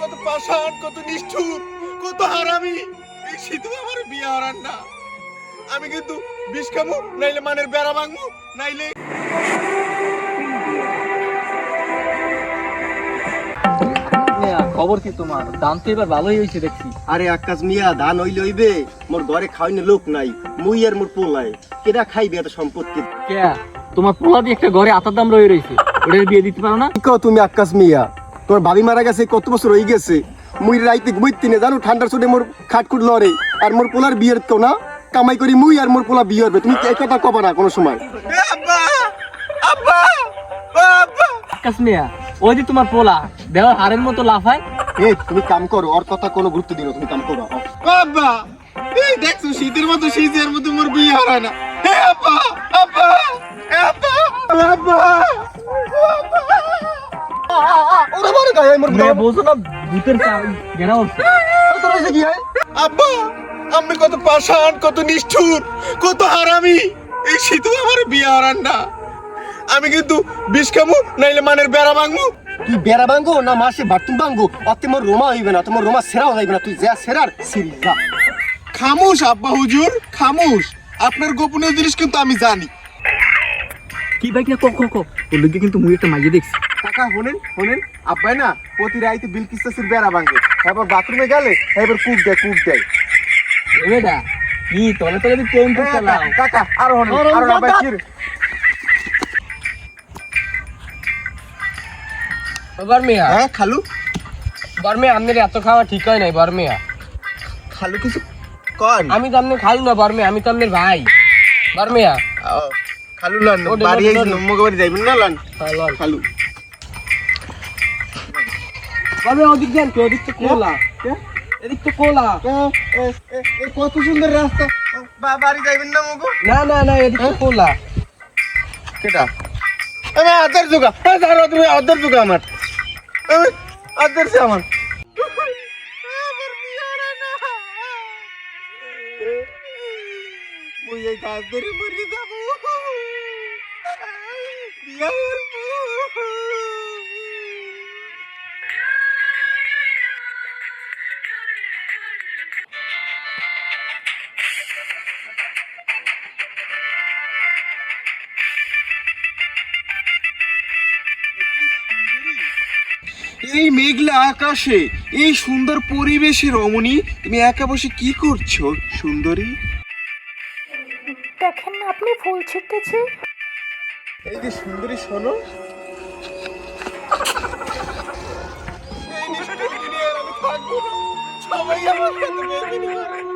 কত পাষাণ কত নিষ্ঠুর কত হারামি। এই শীতু আমার বিয়ে হারান না। আমি কিন্তু বিষ খামু নাইলে মানের বেড়া ভাঙবো নাইলে খবর কি তোমার? দাম তো এবার ভালোই হয়েছে দেখছি। আরে আকাশ মিয়া ধান হইলে হইবে। মোর ঘরে খাওয়াইনে লোক নাই মুই আর মোর পোলায়। কেডা খাইবে এত সম্পত্তি? কে? তোমার পোলা দিয়ে একটা ঘরে আতার দাম রয়ে রয়েছে। ওটার বিয়ে দিতে পারো না? কি তুমি আকাশ মিয়া? তোমার ভাবি মারা গেছে কত বছর হয়ে গেছে? মুই রাইতে ঘুমাইতে না জানো ঠান্ডার চোটে মোর খাটকুট লড়ে আর। মোর পোলার বিয়ের তো না কামাই করি মুই আর মোর পোলা বিয়ে হবে। তুমি এই কথা কবা না কোনো সময়? আব্বা আব্বা ও আব্বা। আকাশ মিয়া ওই যে তোমার পোলা দেওয়ার হারের মতো লাফায় এ তুমি কাম করো ওর কথা কোনো গুরুত্ব দিও তুমি কাম করো ও আব্বা এই দেখছ শীতের মতো শীতের মতো মোর বিয়ে হারায় না। হে আব্বা। মারে গায়ে মোর মেয়ে বলছো না ভূতের ঘেরা হচ্ছে। তোর হইছে কি হয়? আব্বা আমি কত পাষাণ কত নিষ্ঠুর কত হারামি। এই শীতু আমার বিয়ে হারান না। আমি কিন্তু বিষ খামু নাইলে মানের বেড়া ভাঙবো। তুই বেড়া ভাঙ্গো না মাসে বাটুম ভাঙ্গো অতে মোর রোমা হইবে না তোমার রোমা সেরাও হইবে না তুই যা সেরার সিরি যা। খামুশ আব্বা হুজুর খামুশ। আপনার গোপনীয় জিনিস কিন্তু আমি জানি। কি ভাই কিনা কক কক ওর কিন্তু মুই একটা মাইয়ে দেখছি। কাকা শোনেন শোনেন। আব্বাই না প্রতি রাইতে বিলকিস্তাসির বেড়া ভাঙে। এবার বাথরুমে গেলে এবার কুক দেয় কুক দেয়। এবেটা কি তলে তলে তুই প্রেম করতে লাও। কাকা আরও শোনেন আরও আব্বাই বাবা। কি বর্মিয়া। হ্যাঁ খালু? বর্মিয়া আপনার এত খাওয়া ঠিক হয় নাই বর্মিয়া। খালু কিছু কন? আমি তো আপনি খালু না বর্মিয়া আমি তো আপনার ভাই। বর্মিয়া। খালু লন বাড়ি আইছি বাড়ি যাইবেন না লন। খালু। বর্মিয়া ওদিক দেন তো ওদিক তো কোলা এদিক তো কোলা কত সুন্দর রাস্তা। বাড়ি যাইবেন না মগো? না না না এদিক তো কোলা কেটা আমি আদার জুগা। দাঁড়াও তুমি আদার জুগা আমার। আমি আদার সে আমার। মুই এই গাছ ধরে মরে যাব। বিয়া করব। এই মেঘলা আকাশে এই সুন্দর পরিবেশে রমণী তুমি একা বসে কি করছ সুন্দরী? দেখেন না আপনি ফুল ছিটতেছে এই যে সুন্দরী শোনো। সবাই আমার সাথে।